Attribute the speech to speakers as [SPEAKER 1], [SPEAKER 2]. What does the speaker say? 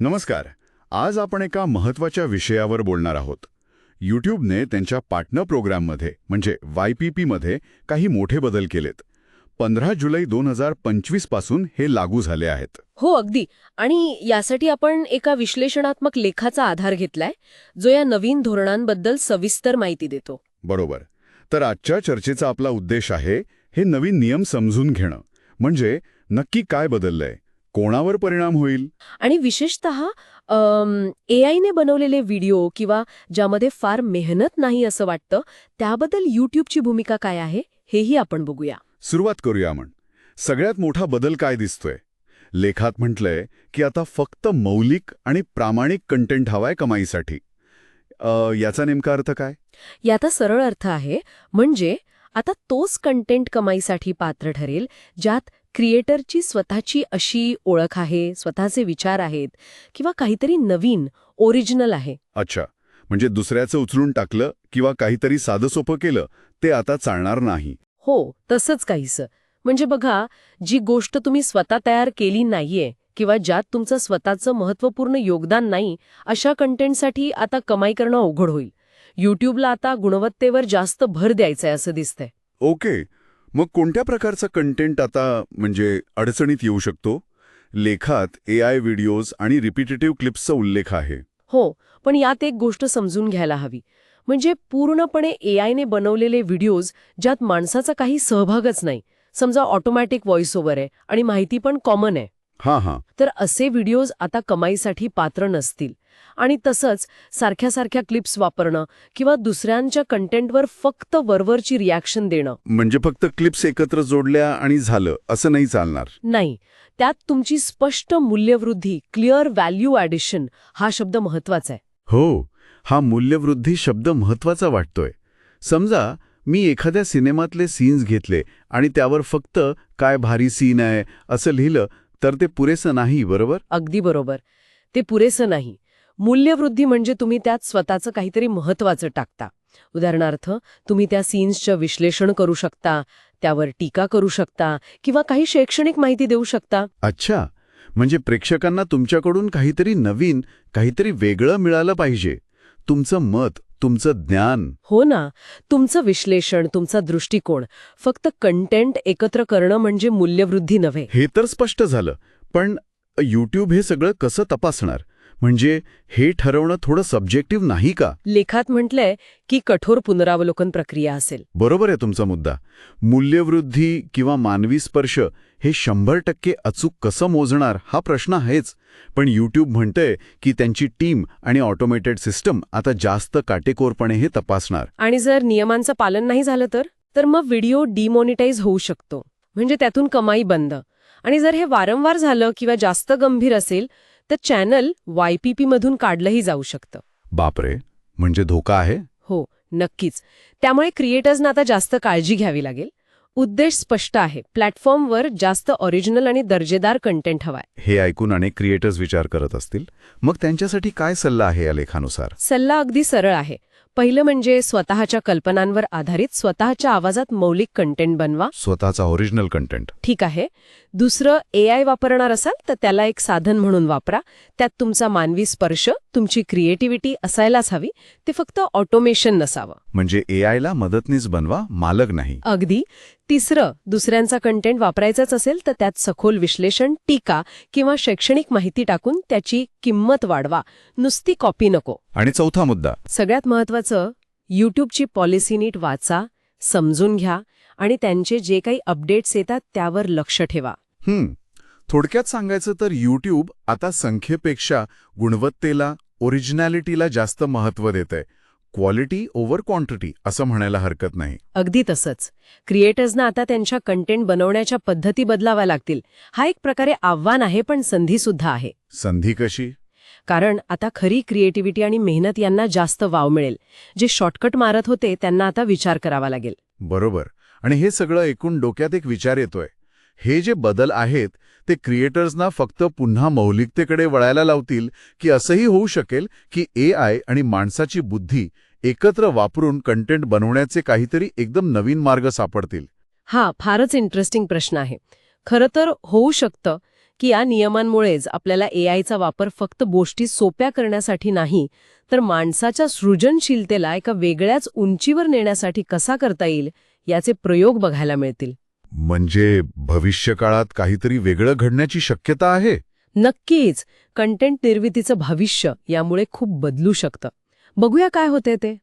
[SPEAKER 1] नमस्कार. आज आपण एका महत्त्वाच्या विषयावर बोलणार आहोत. यूट्यूबने त्यांच्या पार्टनर प्रोग्राममध्ये म्हणजे वाय पी पीमध्ये काही मोठे बदल केलेत. पंधरा जुलै दोन हजार पंचवीसपासून हे लागू झाले आहेत.
[SPEAKER 2] हो अगदी. आणि यासाठी आपण एका विश्लेषणात्मक लेखाचा आधार घेतलाय जो या नवीन धोरणांबद्दल सविस्तर माहिती देतो.
[SPEAKER 1] बरोबर. तर आजच्या चर्चेचा आपला उद्देश आहे हे नवीन नियम समजून घेणं. म्हणजे नक्की काय बदललंय? कोणावर परिणाम होईल?
[SPEAKER 2] आणि विशेषत ए आयने बनवलेले व्हिडिओ किंवा ज्यामध्ये फार मेहनत नाही असं वाटतं त्याबद्दल यूट्यूबची भूमिका काय आहे हेही आपण बघूया.
[SPEAKER 1] सुरुवात करूया आपण. सगळ्यात मोठा बदल काय दिसतोय? लेखात म्हटलंय की आता फक्त मौलिक आणि प्रामाणिक कंटेंट हवाय कमाईसाठी. याचा नेमका अर्थ काय?
[SPEAKER 2] याचा सरळ अर्थ आहे म्हणजे आता तोच कंटेंट कमाईसाठी पात्र ठरेल ज्यात क्रिएटरची स्वतःची अशी ओळख आहे स्वतःचे विचार आहेत किंवा काहीतरी नवीन ओरिजिनल आहे.
[SPEAKER 1] अच्छा. म्हणजे दुसऱ्याचं उचलून टाकलं किंवा काहीतरी साधं सोपं केलं ते आता चालणार नाही.
[SPEAKER 2] हो तसंच काहीसं. म्हणजे बघा जी गोष्ट तुम्ही स्वतः तयार केली नाहीये किंवा ज्यात तुमचं स्वतःचं महत्त्वपूर्ण योगदान नाही अशा कंटेंटसाठी आता कमाई करणं अवघड होईल. यूट्यूबला आता गुणवत्तेवर जास्त भर द्यायचंय असं दिसतंय.
[SPEAKER 1] ओके. मग कोणत्या प्रकारचा कंटेंट आता म्हणजे अडचणीत येऊ शकतो? लेखात ए आय व्हिडिओज आणि रिपिटेटिव्ह क्लिप्सचा उल्लेख आहे.
[SPEAKER 2] हो पण यात एक गोष्ट समजून घ्यायला हवी. म्हणजे पूर्णपणे ए आयने बनवलेले व्हिडिओज ज्यात माणसाचा काही सहभागच नाही. समजा ऑटोमॅटिक व्हॉइस ओव्हर आहे आणि माहिती पण कॉमन आहे.
[SPEAKER 1] हां हां.
[SPEAKER 2] तर असे व्हिडिओज आता कमाईसाठी पात्र नसतील. आणि तसंच सारख्या सारख्या क्लिप्स वापरणं किंवा दुसऱ्यांच्या कंटेंटवर फक्त वरवरची रिॲक्शन देणं.
[SPEAKER 1] म्हणजे फक्त क्लिप्स एकत्र जोडल्या आणि झालं असं नाही चालणार.
[SPEAKER 2] नाही. त्यात तुमची स्पष्ट मूल्यवृद्धी क्लिअर व्हॅल्यू ॲडिशन हा शब्द महत्त्वाचा आहे.
[SPEAKER 1] हो हा मूल्यवृद्धी शब्द महत्त्वाचा वाटतोय. समजा मी एखाद्या सिनेमातले सीन्स घेतले आणि त्यावर फक्त काय भारी सीन आहे असं लिहिलं तर ते पुरेसं नाही बरोबर?
[SPEAKER 2] अगदी बरोबर. ते पुरेसं नाही. मूल्यवृद्धी म्हणजे तुम्ही त्यात स्वतःचं काहीतरी महत्वाचं टाकता. उदाहरणार्थ तुम्ही त्या सीन्सचं विश्लेषण करू शकता त्यावर टीका करू शकता किंवा काही शैक्षणिक माहिती देऊ शकता.
[SPEAKER 1] अच्छा. म्हणजे प्रेक्षकांना तुमच्याकडून काहीतरी नवीन काहीतरी वेगळं मिळालं पाहिजे. तुमचं मत तुमचं ज्ञान.
[SPEAKER 2] हो ना. तुमचं विश्लेषण तुमचा दृष्टिकोन फक्त कंटेंट एकत्र करणं म्हणजे मूल्यवृद्धी नव्हे.
[SPEAKER 1] हे तर स्पष्ट झालं. पण यूट्यूब हे सगळं कसं तपासणार? म्हणजे हे ठरवणं थोडं सब्जेक्टिव्ह नाही का?
[SPEAKER 2] लेखात म्हटलंय की कठोर पुनरावलोकन प्रक्रिया असेल.
[SPEAKER 1] बरोबर आहे तुमचा मुद्दा. मूल्यवृद्धी किंवा मानवी स्पर्श हे शंभर टक्के अचूक कसं मोजणार हा प्रश्न आहेच. पण यूट्यूब म्हणतंय की त्यांची टीम आणि ऑटोमेटेड सिस्टम आता जास्त काटेकोरपणे हे तपासणार.
[SPEAKER 2] आणि जर नियमांचं पालन नाही झालं तर? तर मग व्हिडिओ डिमॉनिटाईज होऊ शकतो. म्हणजे त्यातून कमाई बंद. आणि जर हे वारंवार झालं किंवा जास्त गंभीर असेल तर चॅनल वायपीपी मधून काढलंही जाऊ शकतं.
[SPEAKER 1] बापरे म्हणजे धोका आहे?
[SPEAKER 2] हो नक्कीच. त्यामुळे क्रिएटर्सना आता जास्त काळजी घ्यावी लागेल. उद्देश स्पष्ट आहे. प्लॅटफॉर्मवर जास्त ओरिजिनल आणि दर्जेदार कंटेंट हवाय.
[SPEAKER 1] हे ऐकून अनेक क्रिएटर्स विचार करत असतील. मग त्यांच्यासाठी काय सल्ला आहे या लेखानुसार?
[SPEAKER 2] सल्ला अगदी सरळ आहे. पहिलं म्हणजे स्वतःच्या कल्पनांवर आधारित स्वतःच्या आवाजात मौलिक कंटेंट बनवा.
[SPEAKER 1] स्वतःचा ओरिजिनल कंटेंट
[SPEAKER 2] ठीक आहे. दुसरं ए आय वापरणार असाल तर त्याला एक साधन म्हणून वापरा. त्यात तुमचा मानवी स्पर्श तुमची क्रिएटिव्हिटी असायलाच हवी. ते फक्त ऑटोमेशन नसावं.
[SPEAKER 1] म्हणजे ए आयला मदतनीस बनवा मालक नाही.
[SPEAKER 2] अगदी. तिसरं दुसऱ्यांचा कंटेंट वापरायचाच असेल तर त्यात सखोल विश्लेषण टीका किंवा शैक्षणिक माहिती टाकून त्याची किंमत वाढवा. नुसती कॉपी नको.
[SPEAKER 1] आणि चौथा मुद्दा.
[SPEAKER 2] सगळ्यात महत्वाचं यूट्यूबची पॉलिसी नीट वाचा समजून घ्या आणि त्यांचे जे काही अपडेट्स येतात त्यावर लक्ष ठेवा.
[SPEAKER 1] थोडक्यात सांगायचं तर यूट्यूब आता संख्येपेक्षा गुणवत्तेला ओरिजिनॅलिटीला जास्त महत्त्व देतंय. क्वालिटी ओव्हर क्वांटिटी असं म्हणायला हरकत नाही.
[SPEAKER 2] अगदी तसंच. क्रिएटर्सना आता त्यांच्या कंटेंट बनवण्याच्या पद्धती बदलाव्या लागतील. हा एक प्रकारे आव्हान आहे पण संधी सुद्धा आहे.
[SPEAKER 1] संधी कशी?
[SPEAKER 2] कारण आता खरी क्रिएटिव्हिटी आणि मेहनत यांना जास्त वाव मिळेल. जे शॉर्टकट मारत होते त्यांना आता विचार करावा लागेल.
[SPEAKER 1] बरोबर. आणि हे सगळं ऐकून डोक्यात एक विचार येतोय. हे जे बदल आहेत ते क्रिएटर्सना फक्त पुन्हा मौलिकतेकडे वळायला लावतील की असंही होऊ शकेल की ए आय आणि माणसाची बुद्धी एकत्र वापरून कंटेंट बनवण्याचे काहीतरी एकदम नवीन मार्ग सापडतील.
[SPEAKER 2] हा फारच इंटरेस्टिंग प्रश्न आहे. खरं तर होऊ शकतं की या नियमांमुळेच आपल्याला एआयचा वापर फक्त गोष्टी सोप्या करण्यासाठी नाही तर माणसाच्या सृजनशीलतेला एका वेगळ्याच उंचीवर नेण्यासाठी कसा करता येईल याचे प्रयोग बघायला मिळतील.
[SPEAKER 1] म्हणजे भविष्यकाळात काहीतरी वेगळं घडण्याची शक्यता आहे?
[SPEAKER 2] नक्कीच. कंटेंट निर्मितीचं भविष्य यामुळे खूप बदलू शकतं. बघूया काय होते ते.